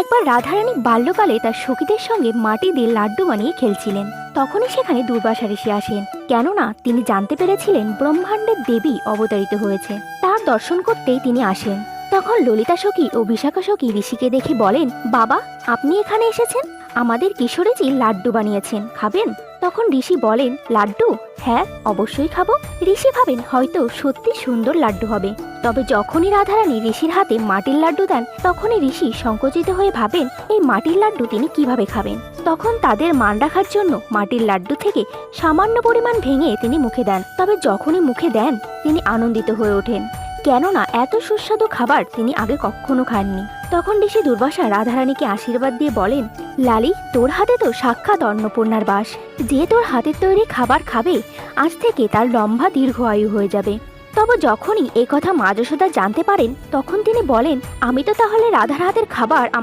একবার রাধারানী বাল্যকালে তার সখীদের সঙ্গে মাটি দিয়ে লাড্ডু বানিয়ে খেলছিলেন। তখনই সেখানে দুর্বাসা ঋষি আসেন। কেননা তিনি জানতে পেরেছিলেন ব্রহ্মাণ্ডের দেবী অবতারিত হয়েছে। তার দর্শন করতেই তিনি আসেন। তখন ললিতা সখী ও বিশাখা সখী ঋষিকে দেখে বলেন, বাবা, আপনি এখানে এসেছেন? আমাদের কিশোরীজি লাড্ডু বানিয়েছেন, খাবেন? তখন ঋষি বলেন, লাড্ডু? হ্যাঁ অবশ্যই খাব। ঋষি ভাবেন, হয়তো সত্যি সুন্দর লাড্ডু হবে। তবে যখনই রাধারানী ঋষির হাতে মাটির লাড্ডু দেন, তখনই ঋষি সংকুচিত হয়ে ভাবেন, এই মাটির লাড্ডু তিনি কীভাবে খাবেন? তখন তাদের মান রাখার জন্য মাটির লাড্ডু থেকে সামান্য পরিমাণ ভেঙে তিনি মুখে দেন। তবে যখনই মুখে দেন, তিনি আনন্দিত হয়ে ওঠেন। কেননা এত সুস্বাদু খাবার তিনি আগে কখনো খাননি। তখন ঋষি দুর্বাসা রাধারানীকে আশীর্বাদ দিয়ে বলেন, লালি, তোর হাতে তো সাক্ষাৎ অন্নপূর্ণার বাস। যে তোর হাতের তৈরি খাবার খাবে, আজ থেকে তার লম্বা দীর্ঘ আয়ু হয়ে যাবে। তবে যখনই এ কথা মা যশোদা জানতে পারেন, তখন তিনি বলেন, আমি তো তাহলে রাধার হাতের খাবার